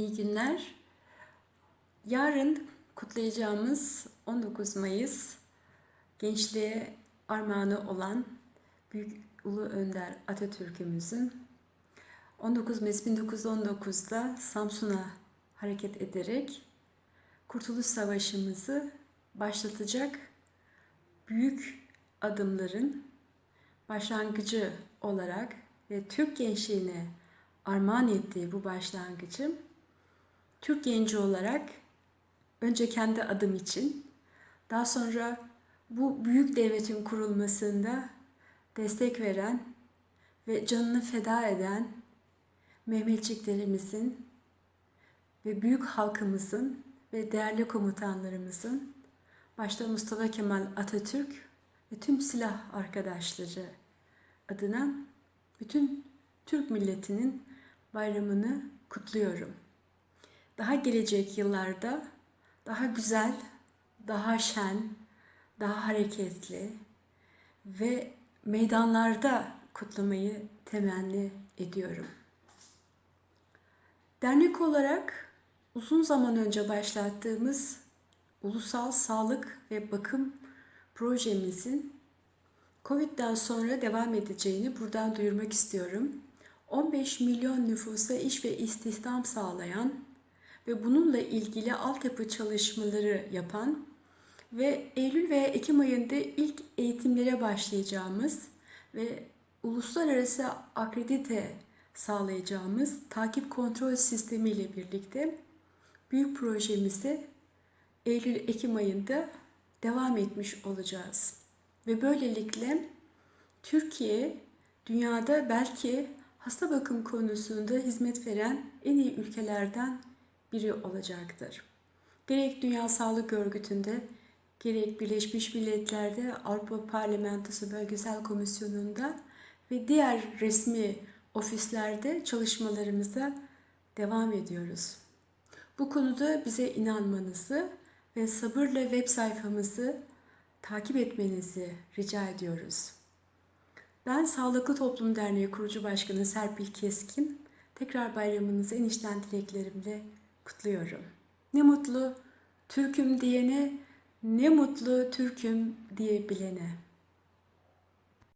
İyi günler. Yarın kutlayacağımız 19 Mayıs gençliğe armağanı olan Büyük Ulu Önder Atatürk'ümüzün 19 Mayıs 1919'da Samsun'a hareket ederek Kurtuluş Savaşımızı başlatacak büyük adımların başlangıcı olarak ve Türk gençliğine armağan ettiği bu başlangıcı Türk genci olarak önce kendi adım için daha sonra bu büyük devletin kurulmasında destek veren ve canını feda eden Mehmetçiklerimizin ve büyük halkımızın ve değerli komutanlarımızın başta Mustafa Kemal Atatürk ve tüm silah arkadaşları adına bütün Türk milletinin bayramını kutluyorum. Daha gelecek yıllarda daha güzel, daha şen, daha hareketli ve meydanlarda kutlamayı temenni ediyorum. Dernek olarak uzun zaman önce başlattığımız ulusal sağlık ve bakım projemizin Covid'den sonra devam edeceğini buradan duyurmak istiyorum. 15 milyon nüfusa iş ve istihdam sağlayan ve bununla ilgili altyapı çalışmaları yapan ve Eylül ve Ekim ayında ilk eğitimlere başlayacağımız ve uluslararası akredite sağlayacağımız takip kontrol sistemi ile birlikte büyük projemize Eylül-Ekim ayında devam etmiş olacağız. Ve böylelikle Türkiye dünyada belki hasta bakım konusunda hizmet veren en iyi ülkelerden biri olacaktır. Gerek Dünya Sağlık Örgütü'nde, gerek Birleşmiş Milletler'de, Avrupa Parlamentosu Bölgesel Komisyonu'nda ve diğer resmi ofislerde çalışmalarımıza devam ediyoruz. Bu konuda bize inanmanızı ve sabırla web sayfamızı takip etmenizi rica ediyoruz. Ben Sağlıklı Toplum Derneği kurucu başkanı Serpil Keskin. Tekrar bayramınızı en içten dileklerimle kutluyorum. Ne mutlu Türk'üm diyene, ne mutlu Türk'üm diyebilene.